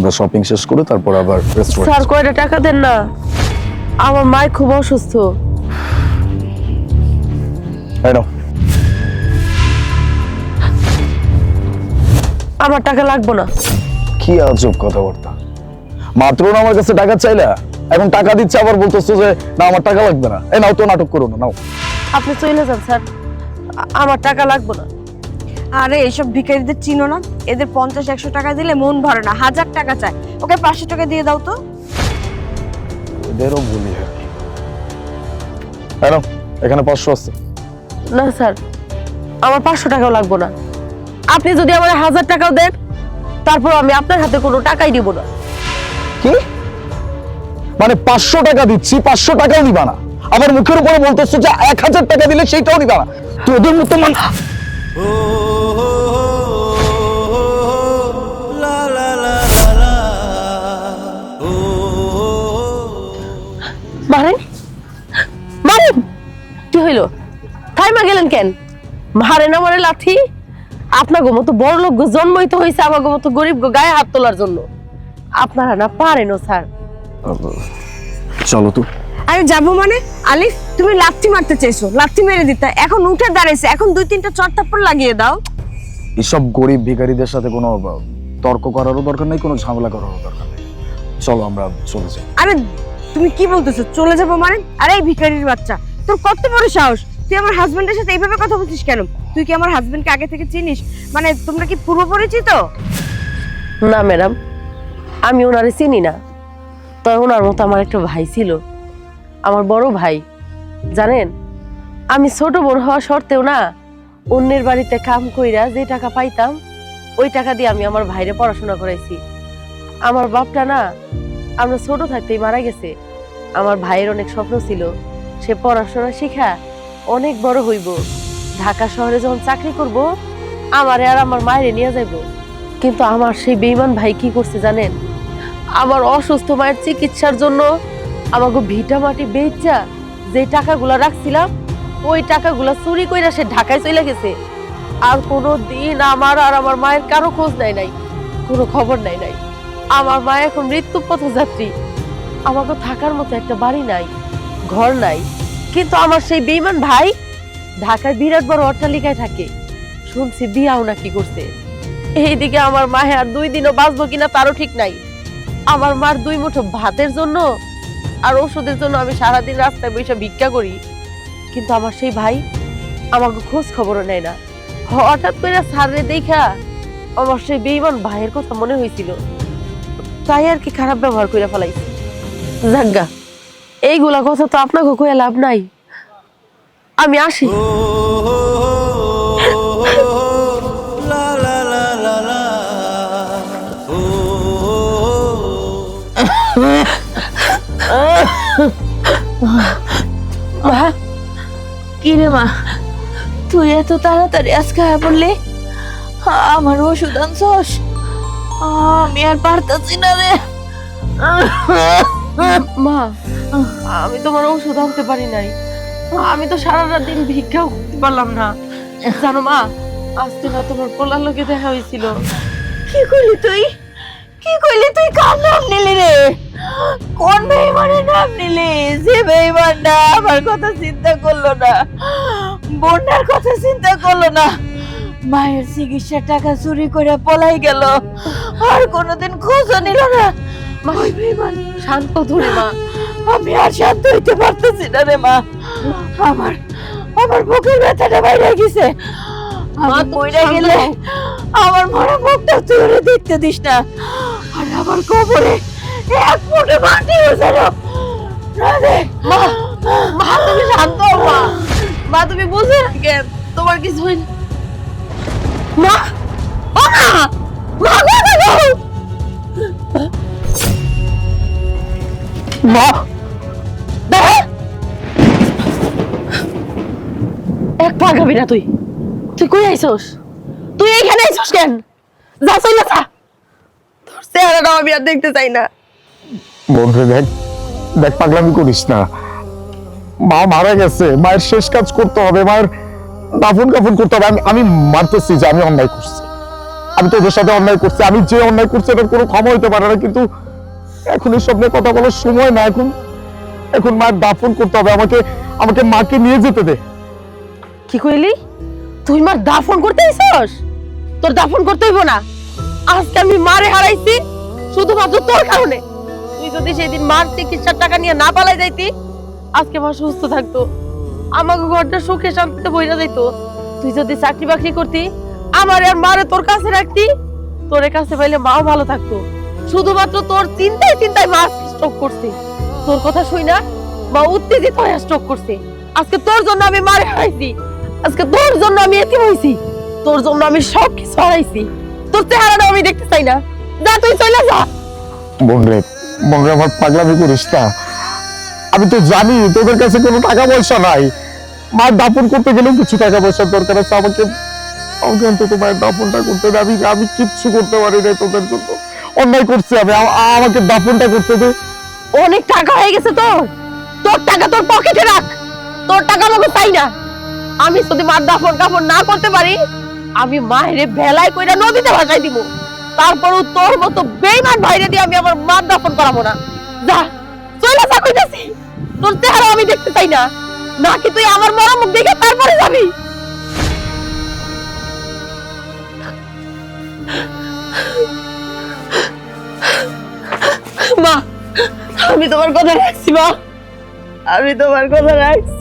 আমরা শপিং শেষ করে তারপর আবার রেস্টুরেন্ট স্যার কয়টা টাকা দেন না? আমার মায় খুব অসুস্থ। নাও। আমার টাকা লাগবে না। কি আজব কথাবার্তা। মাত্র না আমার কাছে টাকা চাইলা এখন টাকা দিচ্ছে আবার বলতেছো যে না আমার টাকা লাগবে না। এই নাও তো নাটক করো না নাও। আপনি চলে যান স্যার। আমার টাকা লাগবে না। আরে এইসব ভিখারিদের চিনো না। এদের পঞ্চাশ একশো টাকা দিলে মন ভরে না। হাজার টাকা চায় ওকে পাঁচশো টাকা দিয়ে দাও তো। এদেরও ভুলি আর কি এখানে পাঁচশো আছে। না স্যার আমার পাঁচশো টাকাও লাগবে না। আপনি যদি আমার হাজার টাকাও দেন তারপর আমি আপনার হাতে কোনো টাকাই দিব না। কি? মানে পাঁচশো টাকা দিচ্ছি পাঁচশো টাকাও নিবা না। আবার মুখের উপরে বলতেছো যে এক হাজার টাকা দিলে সেইটাও নিবা না। তো ওদের মতো মান হইল? থাইমা গেলেন কেন? মারেন আমারে লাথি আপনার গো মতো বড় লোক গো জন্মই তো হয়েছে আমার গো মতো গরিব গো গায়ে হাত তোলার জন্য। আপনারা না পারেনও স্যার। চলো তো। আরে যাব মানে? আলিফ তুমি লাথি মারতে চাইছো লাথি মেরে দিতে। এখন উঠে দাঁড়াইছে এখন দুই তিনটা চট থাপ্পড় লাগিয়ে দাও। এসব গরিব ভিখারিদের সাথে কোনো তর্ক করারও দরকার নেই কোনো ঝামেলা করারও দরকার নেই। চলো আমরা চলে যাই। আরে তুমি কি বলতেছো? চলে যাব মানে? আরে এই ভিখারির বাচ্চা। তোর কত বড় সাহস? তুই আমার হাজবেন্ডের সাথে এইভাবে কথা বলছিস কেন? তুই কি আমার হাজবেন্ডকে আগে থেকে চিনিস? মানে তোমরা কি পূর্ব পরিচিত? না ম্যাডাম আমি ওনারে চিনি না। তবে ওনার মতো আমার একটা ভাই ছিল। আমার বড় ভাই। জানেন? আমি ছোট বড় হওয়া সত্ত্বেও না, অন্যের বাড়িতে কাম কইরা যে টাকা পাইতাম, ওই টাকা দিয়ে আমি আমার ভাইরে পড়াশোনা করাইছি। আমার বাপটা না, আমরা ছোট থাকতেই মারা গেছে। আমার ভাইয়ের অনেক স্বপ্ন ছিল। সে পড়াশোনা শিখা অনেক বড় হইব। ঢাকা শহরে যখন চাকরি করব, আমারে আর আমার মায়েরে নিয়ে যাইব। কিন্তু আমার সেই বেইমান ভাই কি করছে জানেন? আমার অসুস্থ মায়ের চিকিৎসার জন্য আমাকে ভিটা মাটি বেচা যে টাকাগুলা রাখছিলাম, ওই টাকাগুলা চুরি কইরা সে ঢাকায় চলে গেছে। আর কোনো দিন আমার আর আমার মায়ের কারও খোঁজ নাই নাই, কোনো খবর নাই নাই। আমার মা এখন মৃত্যু পথযাত্রী আমাকে থাকার মতো একটা বাড়ি নাই। ঘর নাই। কিন্তু আমার সেই বেইমান ভাই ঢাকায় বিরাট বড় অট্টালিকায় থাকে। শুনছি বিয়াও নাকি করছে। এইদিকে আমার মাহে আর দুই দিনও বাঁচবো কিনা তারও ঠিক নাই। আমার মার দুই মুঠো ভাতের জন্য আর ওষুধের জন্য আমি সারাদিন রাস্তায় বসে ভিক্ষা করি। কিন্তু আমার সেই ভাই আমাকে খোঁজ খবরও নেয় না। হঠাৎ করে সারে দেখা আমার সেই বেইমান ভাইয়ের কথা মনে হয়েছিল। তাই আর কি খারাপ ব্যবহার করে ফেলাইছি। জাগা এইগুলা কথা তো আপনাকে কয়ে লাভ নাই। আমি আসি। মা কি রে মা? তুই এত তাড়াতাড়ি আজ খাওয়া পড়লি? আমার ওষুধ আনছস? আমি আর পারতাছি না রে। মা, আমি তোমার ওষুধ আনতে পারি নাই। আমি তো সারা রাত দিন ভিক্ষাও করতে পারলাম না। জানো মা আজকে না তোমার পোলার লোকে দেখা হয়েছিল। কি করলি তুই? কি করলি তুই? কার নাম নিলি রে? কোন বেইমানের নাম নিলি? যে বেইমানটা আমার কথা চিন্তা করল না। বোনের কথা চিন্তা করল না। মায়ের চিকিৎসার টাকা চুরি করে পলাই গেল। আর কোনোদিন খোঁজও নিল না। মা। শান্ত ধরে মা। আমি আর শান্ত হইতে পারতেছি না রে মা। আমার আমার বুকের ব্যথাটা বাইরে গেছে। আমি মরে গেলে আমার মরা মুখটা তুই দেখতে দিস না। আর আমার কবরে এক ফুটে মাটি হয়েছে রাধে। মা মা তুমি শান্ত মা। মা তুমি বুঝে না কেন? তোমার কিছু হয়নি। মা ও মা মা গো, মা। এক পা গাবি না তুই। তুই কই আইছস? তুই এইখানে আইছস কেন? যা চলে যা। তোর চেহারাটা আমি আর দেখতে চাই না। বন্ধু দেখ দেখ পাগলামি করিস না। মা মারা গেছে। মায়ের শেষ কাজ করতে হবে। মায়ের দাফন কাফন করতে হবে। আমি আমি মানতেছি যে আমি অন্যায় করছি। আমি তোদের সাথে অন্যায় করছি। আমি যে অন্যায় করছি এটার কোনো ক্ষমা হইতে পারে না। কিন্তু এখন এসব নিয়ে কথা বলার সময় না এখন। এখন মায়ের দাফন করতে হবে, আমাকে আমাকে মাকে নিয়ে যেতে দে। কি কইলি? তুই মার দাফন করতে আইছস তোর দাফন করতে হইব না। আজকে আমি মারে হারাইছি, শুধুমাত্র তোর কারণে। তুই যদি সেদিন মার চিকিৎসার টাকা নিয়ে না পালাই যাইতি, আজকে মা সুস্থ থাকতো। আমাকে ঘরটা সুখে শান্তিতে বইরা যাইতো। তুই যদি চাকরি বাকরি করতি, আমার আর মারে তোর কাছে রাখতি, তোর কাছে পাইলে মাও ভালো থাকতো। শুধুমাত্র তোর চিন্তায় চিন্তায় মা স্ট্রোক করছে। তোর কথা শুই না, মা উত্তেজিত হয়ে স্ট্রোক করছে। আজকে তোর জন্য আমি মারে হারাইছি। আজকে তোর জন্য আমি এতিম হইছি। তোর জন্য আমি সব কিছু হারাইছি। তোর চেহারাটা আমি দেখতে চাই না। যা, তুই চলে যা। বোন রে আমার পাগলামি করিস না। আমি তো জানি তোদের কাছে কোনো টাকা পয়সা নাই। মায়ের দাপন করতে গেলেও কিছু টাকা পয়সার দরকার আছে। আমাকে আমাকে অন্তত মায়ের দাফনটা করতে আমি আমি কিচ্ছু করতে পারি না তোদের জন্য। অন্যায় করছি আমি। আমাকে দাফনটা করতে দে। অনেক টাকা হয়ে গেছে তোর। তোর টাকা তোর পকেটে রাখ। তোর টাকা আমাকে চাই না। আমি যদি মার দাফন কাফন না করতে পারি, আমি মায়েরে ভেলায় কইরা নদীতে ভাসাই দিব। তারপরও তোর মতো বেইমান ভাইরে দিয়ে আমি আমার মার দাফন করাবো না। যা, চলে যা কইতাছি। তোর চেহারা আমি দেখতে চাই না। নাকি তুই আমার মরা মুখ দেখে তারপরে যাবি? আমি তোমার কথা রাখছি মা। আমি তোমার কথা রাখছি।